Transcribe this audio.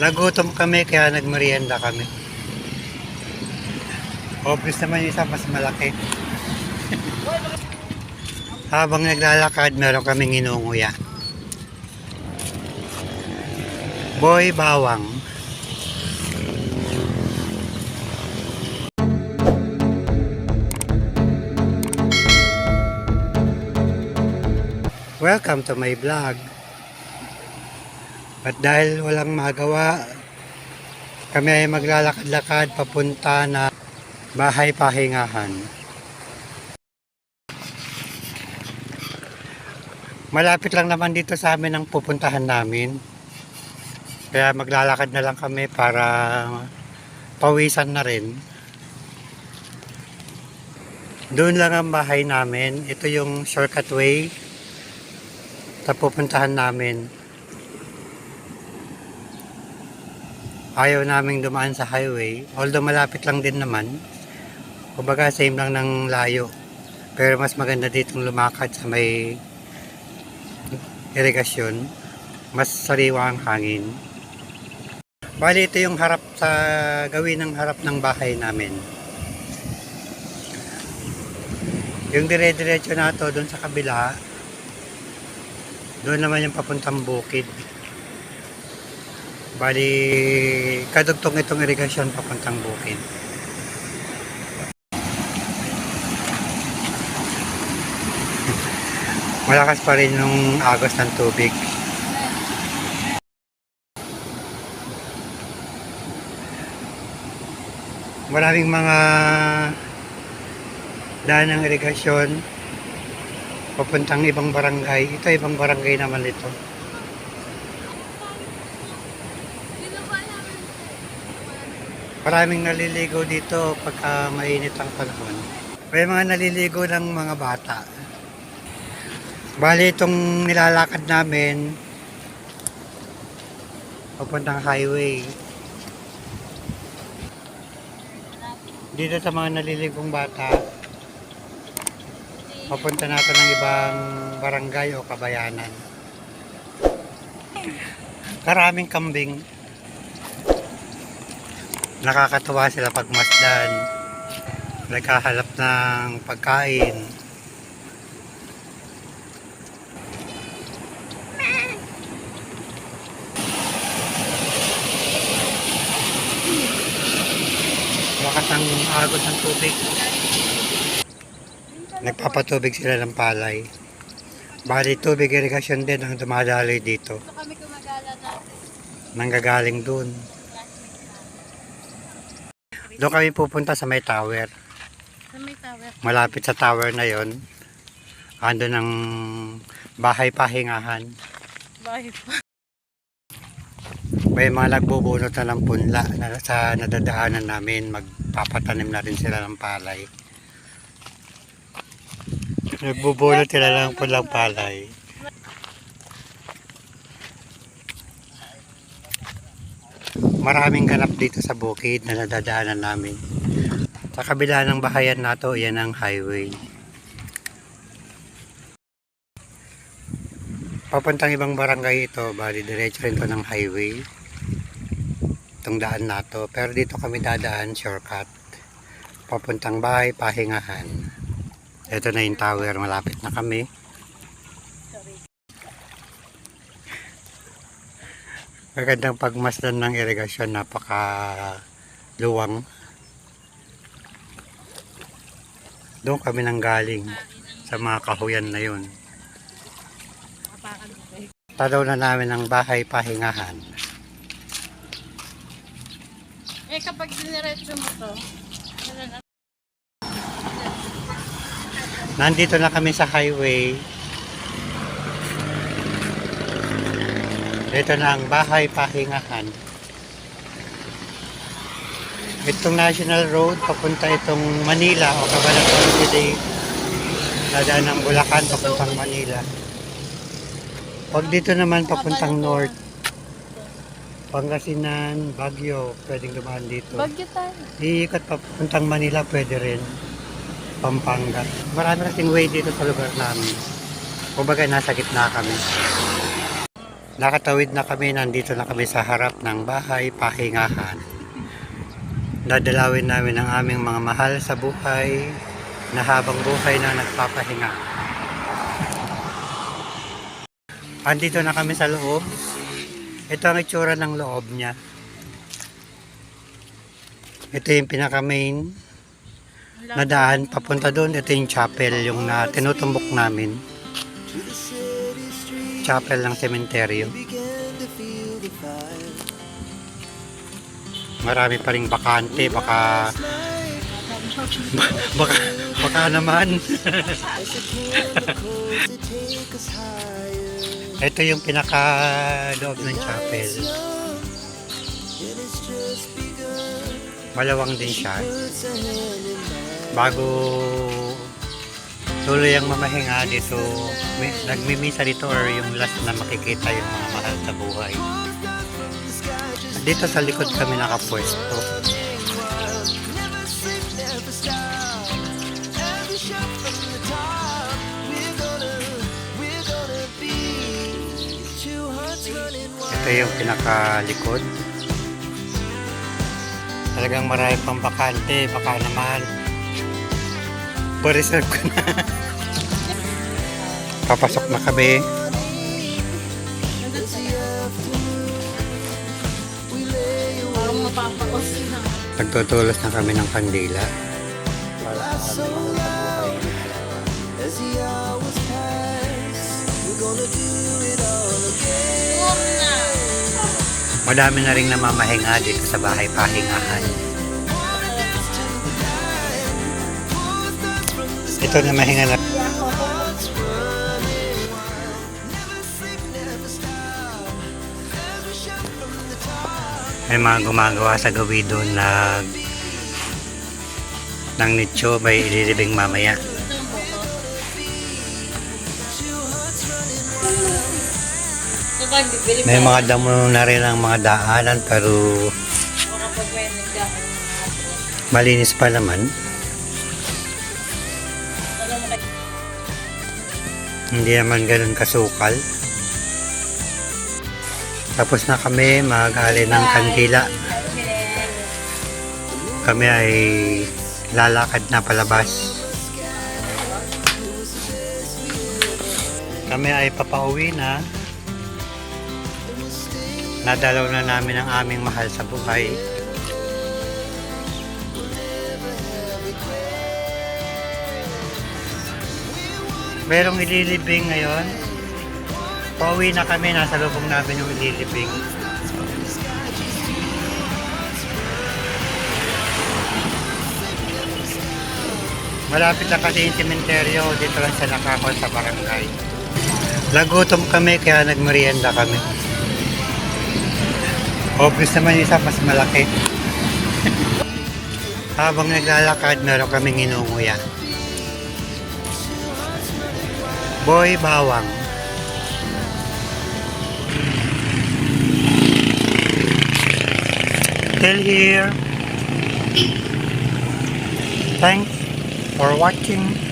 Nagutom kami kaya nagmerienda kami. Obvious naman yung isa mas malaki. Habang naglalakad, meron kaming inunguya. Boy Bawang. Welcome to my vlog. At dahil walang magawa, kami ay maglalakad-lakad papunta na bahay pahingahan. Malapit lang naman dito sa amin ang pupuntahan namin. Kaya maglalakad na lang kami para pawisan na rin. Doon lang ang bahay namin. Ito yung shortcut way sa pupuntahan namin. Ayaw naming dumaan sa highway. Although malapit lang din naman. Kumbaga same lang ng layo. Pero mas maganda ditong lumakad sa may irigasyon. Mas sariwa ang hangin. Bali ito yung harap sa gawin ng harap ng bahay namin. Yung dire-diretso na to doon sa kabila, doon naman yung papuntang bukid. Bali, kadugtong itong irigasyon papuntang bukid. Malakas pa rin yung agos ng tubig. Maraming mga daan ng irigasyon papuntang ibang barangay. Ito ibang barangay naman ito. Maraming naliligo dito pagka mainit ang panahon. May mga naliligo ng mga bata. Bali itong nilalakad namin papuntang highway. Dito sa mga naliligong bata, papunta natin ng ibang barangay o kabayanan. Karaming kambing. Nakakatuwa sila pagmasdan. Nagkahalap ng pagkain. Lakas ang agos ng tubig. Nagpapatubig sila ng palay. Bali tubig irigasyon din ang dumadaloy dito. Nanggagaling dun. Doon kami pupunta sa may tower. Sa may tower. Malapit sa tower na yon. Ando ng bahay pahingahan. Bahay pa. May mga nagbubunot na ng punla na sa nadadaanan namin. Magpapatanim na rin sila ng palay. Nagbubunot sila ng pulang palay. Maraming ganap dito sa bukid na nadadaanan namin. Sa kabila ng bahayan nato, yan ang highway. Papuntang ibang barangay ito, bali diretso rin to ng highway. Itong daan nato. Pero dito kami dadaan, shortcut. Papuntang bahay, pahingahan. Ito na yung tower, malapit na kami. Magandang pagmasdan ng irigasyon, napaka luwang. Doon kami nang galing sa mga kahuyan na yun. Tadaw na namin ang bahay pahingahan. Eh kapag diniretso mo to. Nandito na kami sa highway. Ito na ang bahay pahingahan. Itong National Road, papunta itong Manila o Cabanatuan City. Dadaan ng Bulacan, papuntang Manila. Pag dito naman, papuntang North. Pangasinan, Baguio, pwedeng dumaan dito. Bagyo tayo. Iikot papuntang Manila, pwede rin. Pampanga. Marami kasing way dito sa lugar namin. Kumbaga, nasa gitna kami. Nakatawid na kami, nandito na kami sa harap ng bahay pahingahan. Dadalawin namin ang aming mga mahal sa buhay na habang buhay na nagpapahinga. Andito na kami sa loob. Ito ang itsura ng loob niya. Ito yung pinaka main na daan papunta doon. Ito yung chapel, yung na tinutumbok namin. Chapel ng sementeryo. Marami pa ring bakante, baka baka baka naman. Ito yung pinaka loob ng chapel. Malawang din siya. Bago tuloy ang mamahinga dito, may, nagmimisa dito or yung last na makikita yung mga mahal sa buhay. Dito sa likod kami nakapwesto. Ito yung pinakalikod. Talagang marami pang bakante, baka naman. Pa-reserve ko na. Papasok na kami. Nagtutulos na kami ng kandila. Para. Madami na rin namamahinga dito sa bahay pahingahan. Ito na mahinga na. May mga gumagawa sa gawi doon na ng nicho may ililibing mamaya. May mga damo na rin ang mga daanan pero malinis pa naman. Hindi naman ganun kasukal. Tapos na kami mag-ali ng kandila. Kami ay lalakad na palabas. Kami ay papauwi na. Nadalaw na namin ang aming mahal sa buhay. Merong ililibing ngayon. Pauwi na kami, nasa lubong namin yung ililibing. Malapit na kasi yung sementeryo, dito lang sa nakakon sa barangay. Nagutom kami kaya nagmerienda kami. Obvious naman yung isa mas malaki. Habang naglalakad, meron kaming inunguya. Boy Bawang. Still here. Thanks for watching.